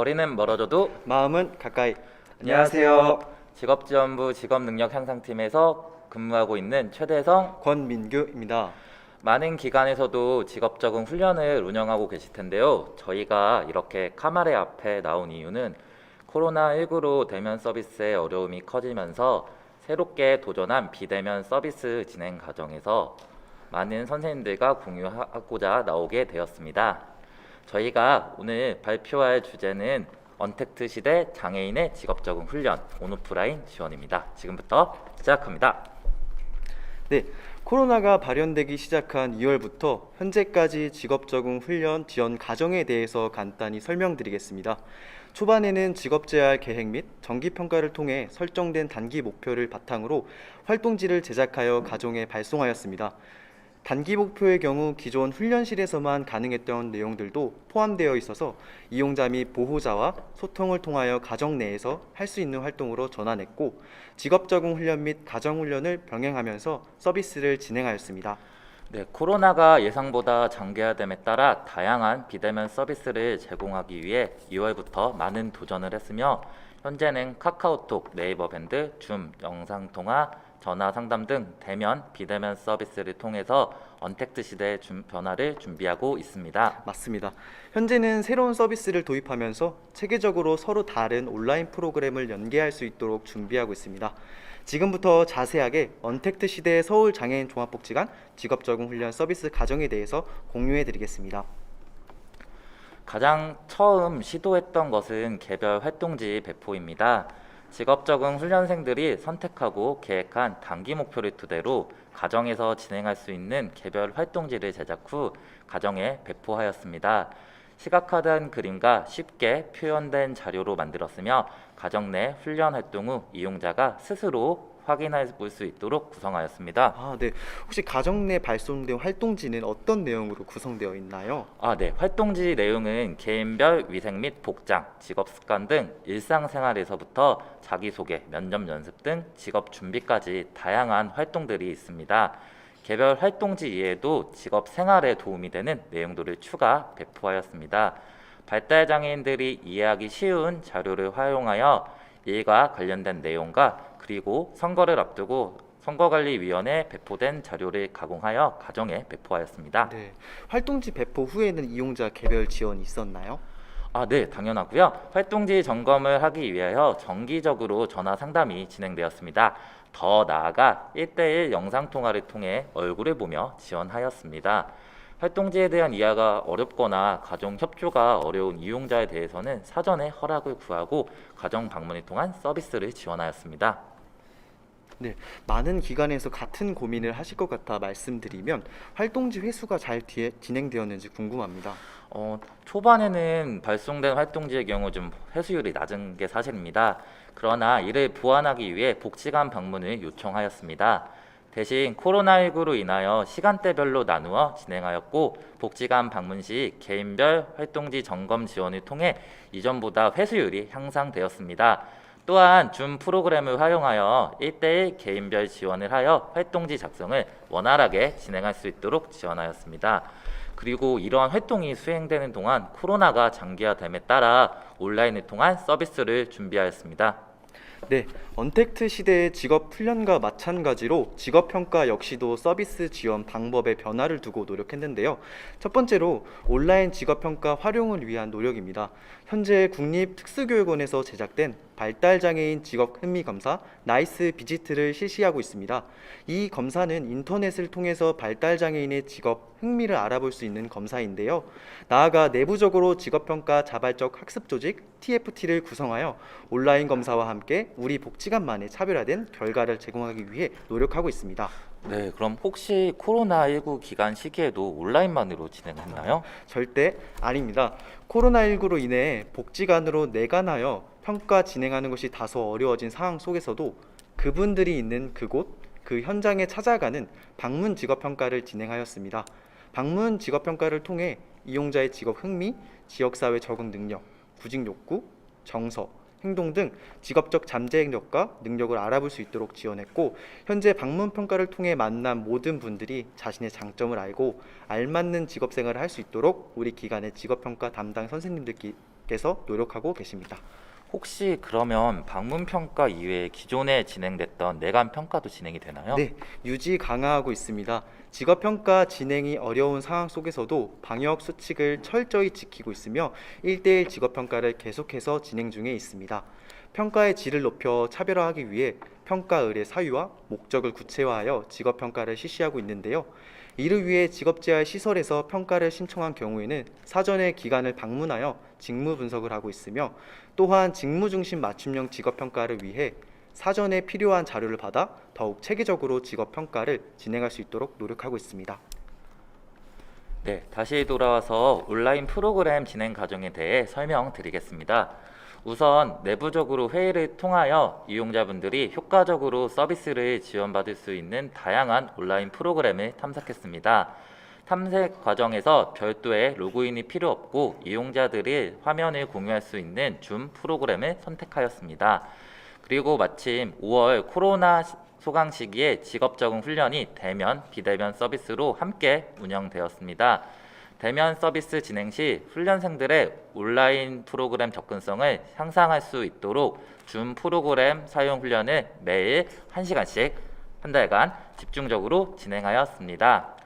거리는 멀어져도 마음은 가까이. 직업지원부 직업능력향상팀에서 근무하고 있는 최대성 권민규입니다. 많은 기관에서도 직업적응 훈련을 운영하고 계실 텐데요. 저희가 이렇게 카메라 앞에 나온 이유는 코로나19로 대면 서비스의 어려움이 커지면서 새롭게 도전한 비대면 서비스 진행 과정에서 많은 선생님들과 공유하고자 나오게 되었습니다. 저희가 오늘 발표할 주제는 언택트 시대 장애인의 직업 적응 훈련 온오프라인 지원입니다. 지금부터 시작합니다. 네, 코로나가 발현되기 시작한 2월부터 현재까지 직업 적응 훈련 지원 과정에 대해서 간단히 설명드리겠습니다. 초반에는 직업 재활 계획 및 정기 평가를 통해 설정된 단기 목표를 바탕으로 활동지를 제작하여 가정에 발송하였습니다. 단기 목표의 경우 기존 훈련실에서만 가능했던 내용들도 포함되어 있어서 이용자 및 보호자와 소통을 통하여 가정 내에서 할 수 있는 활동으로 전환했고 직업 적응 훈련 및 가정 훈련을 병행하면서 서비스를 진행하였습니다. 네, 코로나가 예상보다 장기화됨에 따라 다양한 비대면 서비스를 제공하기 위해 2월부터 많은 도전을 했으며 현재는 카카오톡, 네이버 밴드, 줌, 영상통화, 전화 상담 등 대면 비대면 서비스를 통해서 언택트 시대의 준- 변화를 준비하고 있습니다. 맞습니다. 현재는 새로운 서비스를 도입하면서 체계적으로 서로 다른 온라인 프로그램을 연계할 수 있도록 준비하고 있습니다. 지금부터 자세하게 언택트 시대의 서울 장애인 종합복지관 직업 적응 훈련 서비스 과정에 대해서 공유해 드리겠습니다. 가장 처음 시도했던 것은 개별 활동지 배포입니다. 직업 적응 훈련생들이 선택하고 계획한 단기 목표를 토대로 가정에서 진행할 수 있는 개별 활동지를 제작 후 가정에 배포하였습니다. 시각화된 그림과 쉽게 표현된 자료로 만들었으며 가정 내 훈련 활동 후 이용자가 스스로 확인해 볼수 있도록 구성하였습니다. 아, 네. 혹시 가정 내 발송된 활동지는 어떤 내용으로 구성되어 있나요? 아, 네. 활동지 내용은 개인별 위생 및 복장, 직업 습관 등 일상생활에서부터 자기소개, 면접 연습 등 직업 준비까지 다양한 활동들이 있습니다. 개별 활동지 이외에도 직업 생활에 도움이 되는 내용들을 추가 배포하였습니다. 발달 장애인들이 이해하기 쉬운 자료를 활용하여 일과 관련된 내용과 그리고 선거를 앞두고 선거관리위원회에 배포된 자료를 가공하여 가정에 배포하였습니다. 네. 활동지 배포 후에는 이용자 개별 지원이 있었나요? 아, 네, 당연하고요. 활동지 점검을 하기 위하여 정기적으로 전화 상담이 진행되었습니다. 더 나아가 1대1 영상 통화를 통해 얼굴을 보며 지원하였습니다. 활동지에 대한 이해가 어렵거나 가정 협조가 어려운 이용자에 대해서는 사전에 허락을 구하고 가정 방문을 통한 서비스를 지원하였습니다. 네, 많은 기관에서 같은 고민을 하실 것 같아 말씀드리면 활동지 회수가 잘 뒤에 진행되었는지 궁금합니다. 어, 초반에는 발송된 활동지의 경우 좀 회수율이 낮은 게 사실입니다. 그러나 이를 보완하기 위해 복지관 방문을 요청하였습니다. 대신 코로나19로 인하여 시간대별로 나누어 진행하였고 복지관 방문 시 개인별 활동지 점검 지원을 통해 이전보다 회수율이 향상되었습니다. 또한 줌 프로그램을 활용하여 1대1 개인별 지원을 하여 활동지 작성을 원활하게 진행할 수 있도록 지원하였습니다. 그리고 이러한 활동이 수행되는 동안 코로나가 장기화됨에 따라 온라인을 통한 서비스를 준비하였습니다. 네, 언택트 시대의 직업 훈련과 마찬가지로 직업 평가 역시도 서비스 지원 방법의 변화를 두고 노력했는데요. 첫 번째로 온라인 직업 평가 활용을 위한 노력입니다. 현재 국립특수교육원에서 제작된 발달 장애인 직업 흥미 검사 나이스 비지트를 실시하고 있습니다. 이 검사는 인터넷을 통해서 발달 장애인의 직업 흥미를 알아볼 수 있는 검사인데요. 나아가 내부적으로 직업평가 자발적 학습 조직 TFT를 구성하여 온라인 검사와 함께 우리 복지관만의 차별화된 결과를 제공하기 위해 노력하고 있습니다. 네, 그럼 혹시 코로나19 기간 시기에도 온라인만으로 진행했나요? 절대 아닙니다. 코로나19로 인해 복지관으로 내관하여 평가 진행하는 것이 다소 어려워진 상황 속에서도 그분들이 있는 그곳, 그 현장에 찾아가는 방문 직업 평가를 진행하였습니다. 방문 직업 평가를 통해 이용자의 직업 흥미, 지역 사회 적응 능력, 구직 욕구, 정서, 행동 등 직업적 잠재력과 능력을 알아볼 수 있도록 지원했고 현재 방문 평가를 통해 만난 모든 분들이 자신의 장점을 알고 알맞는 직업 생활을 할 수 있도록 우리 기관의 직업 평가 담당 선생님들께 이용자분께서 노력하고 계십니다. 혹시 그러면 방문 평가 이외에 기존에 진행됐던 내관 평가도 진행이 되나요? 네, 유지 강화하고 있습니다. 직업 평가 진행이 어려운 상황 속에서도 방역 수칙을 철저히 지키고 있으며 1대1 직업 평가를 계속해서 진행 중에 있습니다. 평가의 질을 높여 차별화하기 위해 평가 의뢰 사유와 목적을 구체화하여 직업 평가를 실시하고 있는데요. 이를 위해 직업재활 시설에서 평가를 신청한 경우에는 사전에 기관을 방문하여 직무 분석을 하고 있으며 또한 직무 중심 맞춤형 직업 평가를 위해 사전에 필요한 자료를 받아 더욱 체계적으로 직업 평가를 진행할 수 있도록 노력하고 있습니다. 네, 다시 돌아와서 온라인 프로그램 진행 과정에 대해 설명드리겠습니다. 우선 내부적으로 회의를 통하여 이용자분들이 효과적으로 서비스를 지원받을 수 있는 다양한 온라인 프로그램을 탐색했습니다. 탐색 과정에서 별도의 로그인이 필요 없고 이용자들이 화면을 공유할 수 있는 줌 프로그램을 선택하였습니다. 그리고 마침 5월 코로나 시- 소강 시기에 직업 적응 훈련이 대면, 비대면 서비스로 함께 운영되었습니다. 대면 서비스 진행 시 훈련생들의 온라인 프로그램 접근성을 향상할 수 있도록 줌 프로그램 사용 훈련을 매일 1시간씩 한 달간 집중적으로 진행하였습니다.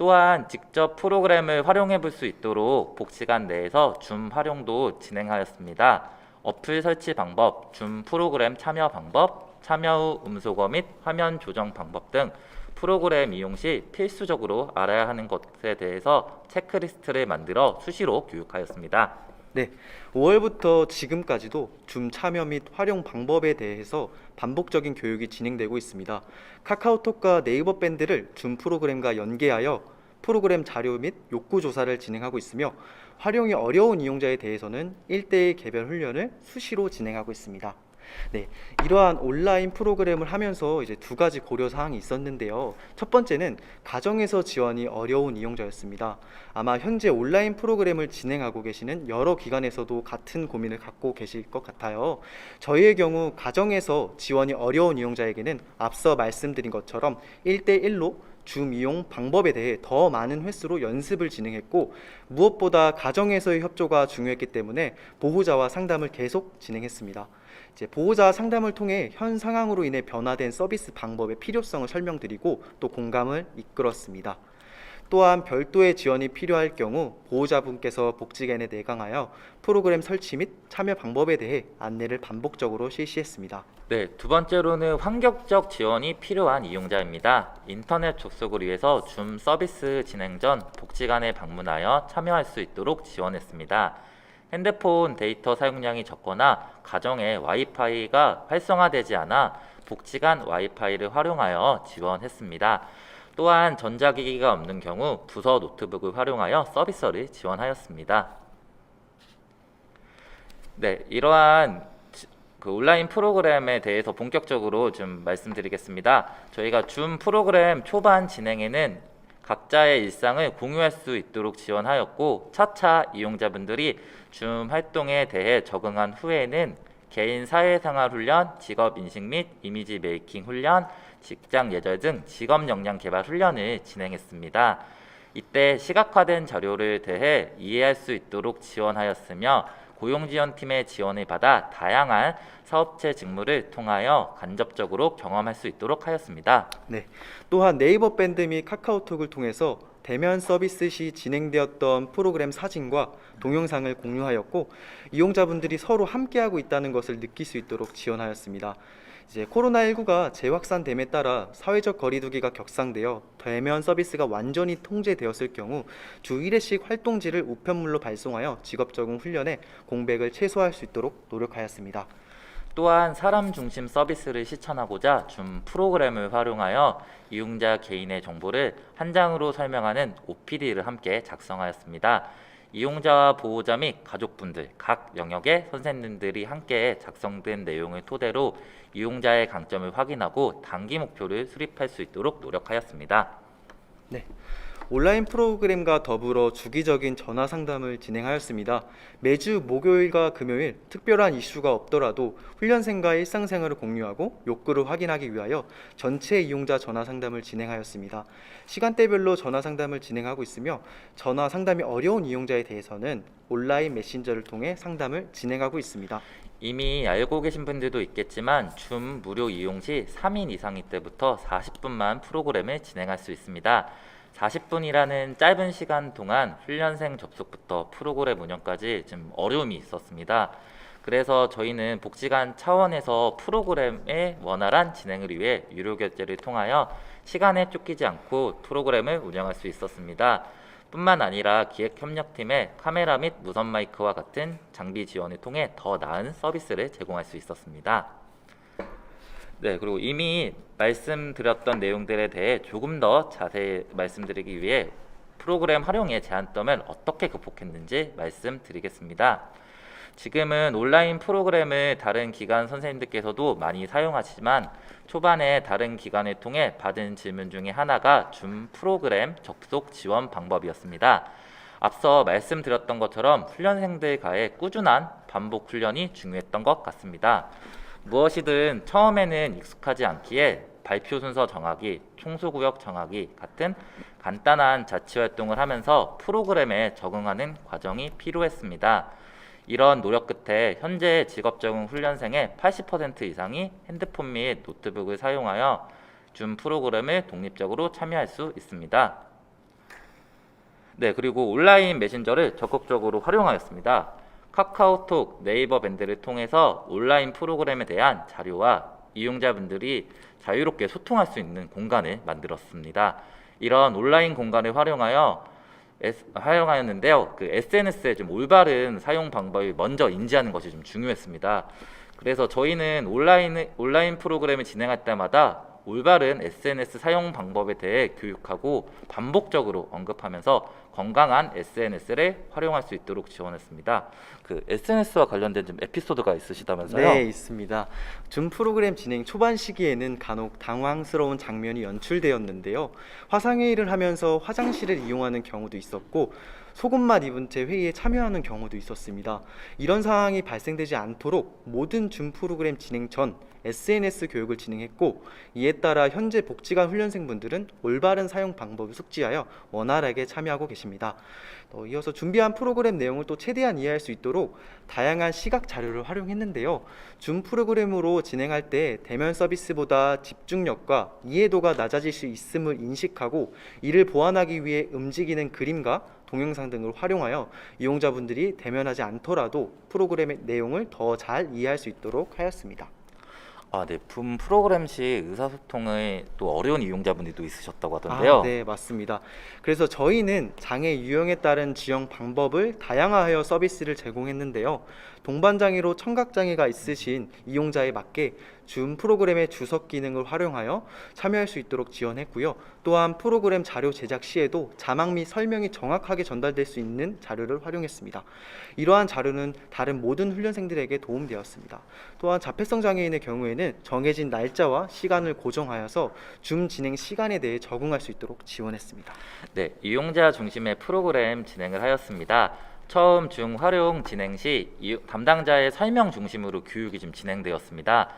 또한 직접 프로그램을 활용해 볼 수 있도록 복지관 내에서 줌 활용도 진행하였습니다. 어플 설치 방법, 줌 프로그램 참여 방법, 참여 후 음소거 및 화면 조정 방법 등 프로그램 이용 시 필수적으로 알아야 하는 것에 대해서 체크리스트를 만들어 수시로 교육하였습니다. 네, 5월부터 지금까지도 줌 참여 및 활용 방법에 대해서 반복적인 교육이 진행되고 있습니다. 카카오톡과 네이버 밴드를 줌 프로그램과 연계하여 프로그램 자료 및 욕구 조사를 진행하고 있으며 활용이 어려운 이용자에 대해서는 1대1 개별 훈련을 수시로 진행하고 있습니다. 네, 이러한 온라인 프로그램을 하면서 이제 두 가지 고려 사항이 있었는데요. 첫 번째는 가정에서 지원이 어려운 이용자였습니다. 아마 현재 온라인 프로그램을 진행하고 계시는 여러 기관에서도 같은 고민을 갖고 계실 것 같아요. 저희의 경우 가정에서 지원이 어려운 이용자에게는 앞서 말씀드린 것처럼 1대1로 줌 이용 방법에 대해 더 많은 횟수로 연습을 진행했고 무엇보다 가정에서의 협조가 중요했기 때문에 보호자와 상담을 계속 진행했습니다. 보호자 상담을 통해 현 상황으로 인해 변화된 서비스 방법의 필요성을 설명드리고 또 공감을 이끌었습니다. 또한 별도의 지원이 필요할 경우 보호자분께서 복지관에 내강하여 프로그램 설치 및 참여 방법에 대해 안내를 반복적으로 실시했습니다. 네, 두 번째로는 환경적 지원이 필요한 이용자입니다. 인터넷 접속을 위해서 줌 서비스 진행 전 복지관에 방문하여 참여할 수 있도록 지원했습니다. 핸드폰 데이터 사용량이 적거나 가정에 와이파이가 활성화되지 않아 복지관 와이파이를 활용하여 지원했습니다. 또한 전자기기가 없는 경우 부서 노트북을 활용하여 서비스를 지원하였습니다. 네, 이러한 지- 그 온라인 프로그램에 대해서 본격적으로 좀 말씀드리겠습니다. 저희가 줌 프로그램 초반 진행에는 각자의 일상을 공유할 수 있도록 지원하였고 차차 이용자분들이 줌 활동에 대해 적응한 후에는 개인 사회생활 훈련, 직업 인식 및 이미지 메이킹 훈련, 직장 예절 등 직업 역량 개발 훈련을 진행했습니다. 이때 시각화된 자료를 대해 이해할 수 있도록 지원하였으며 고용지원팀의 지원을 받아 다양한 사업체 직무를 통하여 간접적으로 경험할 수 있도록 하였습니다. 네. 또한 네이버 밴드 및 카카오톡을 통해서 대면 서비스 시 진행되었던 프로그램 사진과 동영상을 공유하였고 이용자분들이 서로 함께하고 있다는 것을 느낄 수 있도록 지원하였습니다. 이제 코로나19가 재확산됨에 따라 사회적 거리두기가 격상되어 대면 서비스가 완전히 통제되었을 경우 주 1회씩 활동지를 우편물로 발송하여 직업 적응 훈련에 공백을 최소화할 수 있도록 노력하였습니다. 또한 사람 중심 서비스를 실천하고자 줌 프로그램을 활용하여 이용자 개인의 정보를 한 장으로 설명하는 OPD를 함께 작성하였습니다. 이용자와 보호자 및 가족분들 각 영역의 선생님들이 함께 작성된 내용을 토대로 이용자의 강점을 확인하고 단기 목표를 수립할 수 있도록 노력하였습니다. 온라인 프로그램과 더불어 주기적인 전화 상담을 진행하였습니다. 매주 목요일과 금요일 특별한 이슈가 없더라도 훈련생과 일상생활을 공유하고 욕구를 확인하기 위하여 전체 이용자 전화 상담을 진행하였습니다. 시간대별로 전화 상담을 진행하고 있으며 전화 상담이 어려운 이용자에 대해서는 온라인 메신저를 통해 상담을 진행하고 있습니다. 이미 알고 계신 분들도 있겠지만 줌 무료 이용 시 3인 이상일 때부터 40분만 프로그램을 진행할 수 있습니다. 40분이라는 짧은 시간 동안 훈련생 접속부터 프로그램 운영까지 좀 어려움이 있었습니다. 그래서 저희는 복지관 차원에서 프로그램의 원활한 진행을 위해 유료 결제를 통하여 시간에 쫓기지 않고 프로그램을 운영할 수 있었습니다. 뿐만 아니라 기획협력팀의 카메라 및 무선 마이크와 같은 장비 지원을 통해 더 나은 서비스를 제공할 수 있었습니다. 네, 그리고 이미 말씀드렸던 내용들에 대해 조금 더 자세히 말씀드리기 위해 프로그램 활용의 제한점을 어떻게 극복했는지 말씀드리겠습니다. 지금은 온라인 프로그램을 다른 기관 선생님들께서도 많이 사용하시지만 초반에 다른 기관을 통해 받은 질문 중에 하나가 줌 프로그램 접속 지원 방법이었습니다. 앞서 말씀드렸던 것처럼 훈련생들과의 꾸준한 반복 훈련이 중요했던 것 같습니다. 무엇이든 처음에는 익숙하지 않기에 발표 순서 정하기, 총수구역 정하기 같은 간단한 자치 활동을 하면서 프로그램에 적응하는 과정이 필요했습니다. 이런 노력 끝에 현재 직업 적응 훈련생의 80% 이상이 핸드폰 및 노트북을 사용하여 줌 프로그램을 독립적으로 참여할 수 있습니다. 네, 그리고 온라인 메신저를 적극적으로 활용하였습니다. 카카오톡, 네이버 밴드를 통해서 온라인 프로그램에 대한 자료와 이용자분들이 자유롭게 소통할 수 있는 공간을 만들었습니다. 이런 온라인 공간을 활용하여 활용하였는데요. 그 SNS의 좀 올바른 사용 방법을 먼저 인지하는 것이 좀 중요했습니다. 그래서 저희는 온라인 온라인 프로그램을 진행할 때마다 올바른 SNS 사용 방법에 대해 교육하고 반복적으로 언급하면서 건강한 SNS를 활용할 수 있도록 지원했습니다. 그 SNS와 관련된 좀 에피소드가 있으시다면서요? 네, 있습니다. 줌 프로그램 진행 초반 시기에는 간혹 당황스러운 장면이 연출되었는데요. 화상회의를 하면서 화장실을 이용하는 경우도 있었고 속옷만 입은 채 회의에 참여하는 경우도 있었습니다. 이런 상황이 발생되지 않도록 모든 줌 프로그램 진행 전 SNS 교육을 진행했고 이에 따라 현재 복지관 훈련생분들은 올바른 사용 방법을 숙지하여 원활하게 참여하고 계십니다. 어, 이어서 준비한 프로그램 내용을 또 최대한 이해할 수 있도록 다양한 시각 자료를 활용했는데요. 줌 프로그램으로 진행할 때 대면 서비스보다 집중력과 이해도가 낮아질 수 있음을 인식하고 이를 보완하기 위해 움직이는 그림과 동영상 등을 활용하여 이용자분들이 대면하지 않더라도 프로그램의 내용을 더 잘 이해할 수 있도록 하였습니다. 아, 네. 붐 프로그램 시 의사소통의 또 어려운 이용자분들도 있으셨다고 하던데요. 아, 네, 맞습니다. 그래서 저희는 장애 유형에 따른 지원 방법을 다양화하여 서비스를 제공했는데요. 동반장애로 청각장애가 있으신 이용자에 맞게 줌 프로그램의 주석 기능을 활용하여 참여할 수 있도록 지원했고요. 또한 프로그램 자료 제작 시에도 자막 및 설명이 정확하게 전달될 수 있는 자료를 활용했습니다. 이러한 자료는 다른 모든 훈련생들에게 도움되었습니다. 또한 자폐성 장애인의 경우에는 정해진 날짜와 시간을 고정하여서 줌 진행 시간에 대해 적응할 수 있도록 지원했습니다. 네, 이용자 중심의 프로그램 진행을 하였습니다. 처음 중 활용 진행 시 이- 담당자의 설명 중심으로 교육이 좀 진행되었습니다.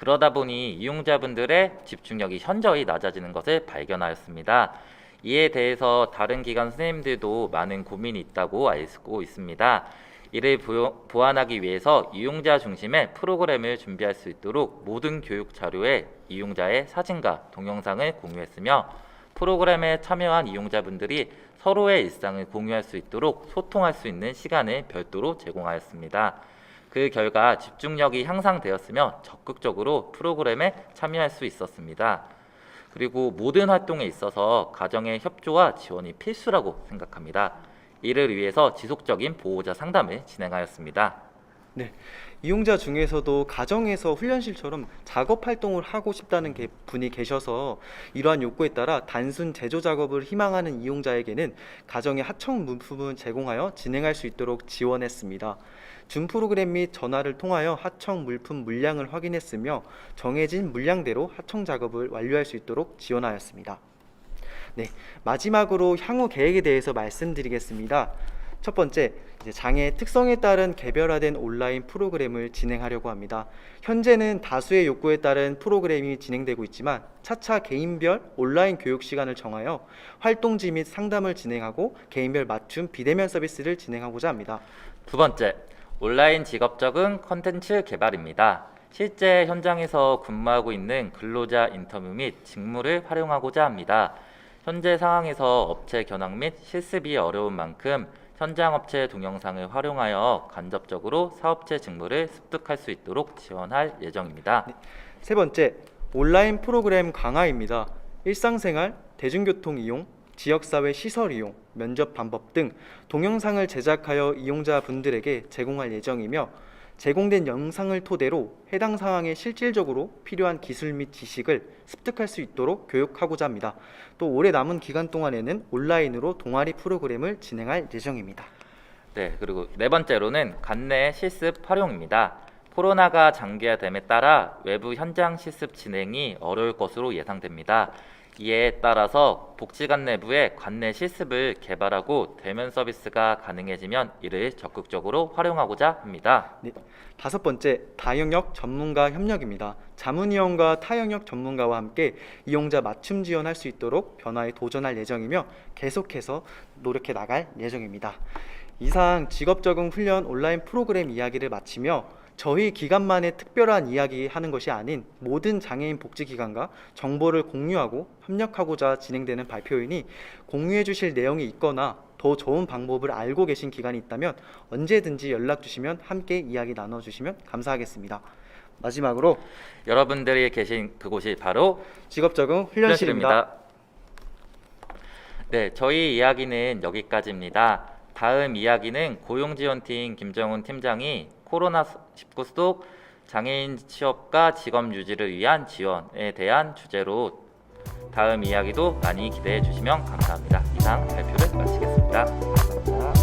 그러다 보니 이용자분들의 집중력이 현저히 낮아지는 것을 발견하였습니다. 이에 대해서 다른 기관 선생님들도 많은 고민이 있다고 알고 있습니다. 이를 보- 보완하기 위해서 이용자 중심의 프로그램을 준비할 수 있도록 모든 교육 자료에 이용자의 사진과 동영상을 공유했으며 프로그램에 참여한 이용자분들이 서로의 일상을 공유할 수 있도록 소통할 수 있는 시간을 별도로 제공하였습니다. 그 결과 집중력이 향상되었으며 적극적으로 프로그램에 참여할 수 있었습니다. 그리고 모든 활동에 있어서 가정의 협조와 지원이 필수라고 생각합니다. 이를 위해서 지속적인 보호자 상담을 진행하였습니다. 네. 이용자 중에서도 가정에서 훈련실처럼 작업 활동을 하고 싶다는 게- 분이 계셔서 이러한 요구에 따라 단순 제조 작업을 희망하는 이용자에게는 가정의 하청 물품을 제공하여 진행할 수 있도록 지원했습니다. 줌 프로그램 및 전화를 통하여 하청 물품 물량을 확인했으며 정해진 물량대로 하청 작업을 완료할 수 있도록 지원하였습니다. 네, 마지막으로 향후 계획에 대해서 말씀드리겠습니다. 첫 번째, 장애의 특성에 따른 개별화된 온라인 프로그램을 진행하려고 합니다. 현재는 다수의 욕구에 따른 프로그램이 진행되고 있지만 차차 개인별 온라인 교육 시간을 정하여 활동지 및 상담을 진행하고 개인별 맞춤 비대면 서비스를 진행하고자 합니다. 두 번째, 온라인 직업 적응 컨텐츠 개발입니다. 실제 현장에서 근무하고 있는 근로자 인터뷰 및 직무를 활용하고자 합니다. 현재 상황에서 업체 견학 및 실습이 어려운 만큼 현장 업체 동영상을 활용하여 간접적으로 사업체 직무를 습득할 수 있도록 지원할 예정입니다. 세 번째, 온라인 프로그램 강화입니다. 일상생활, 대중교통 이용, 지역사회 시설 이용, 면접 방법 등 동영상을 제작하여 이용자분들에게 제공할 예정이며 제공된 영상을 토대로 해당 상황에 실질적으로 필요한 기술 및 지식을 습득할 수 있도록 교육하고자 합니다. 또 올해 남은 기간 동안에는 온라인으로 동아리 프로그램을 진행할 예정입니다. 네, 그리고 네 번째로는 관내 실습 활용입니다. 코로나가 장기화됨에 따라 외부 현장 실습 진행이 어려울 것으로 예상됩니다. 이에 따라서 복지관 내부에 관내 실습을 개발하고 대면 서비스가 가능해지면 이를 적극적으로 활용하고자 합니다. 네, 다섯 번째 다영역 전문가 협력입니다. 자문위원과 타영역 전문가와 함께 이용자 맞춤 지원할 수 있도록 변화에 도전할 예정이며 계속해서 노력해 나갈 예정입니다. 이상 직업 적응 훈련 온라인 프로그램 이야기를 마치며 저희 기관만의 특별한 이야기 하는 것이 아닌 모든 장애인 복지 기관과 정보를 공유하고 협력하고자 진행되는 발표이니 공유해 주실 내용이 있거나 더 좋은 방법을 알고 계신 기관이 있다면 언제든지 연락 주시면 함께 이야기 나눠 주시면 감사하겠습니다. 마지막으로 여러분들이 계신 그곳이 바로 직업 적응 훈련실입니다. 네, 저희 이야기는 여기까지입니다. 다음 이야기는 고용지원팀 김정훈 팀장이 코로나19 속 장애인 취업과 직업 유지를 위한 지원에 대한 주제로 다음 이야기도 많이 기대해 주시면 감사합니다. 이상 발표를 마치겠습니다.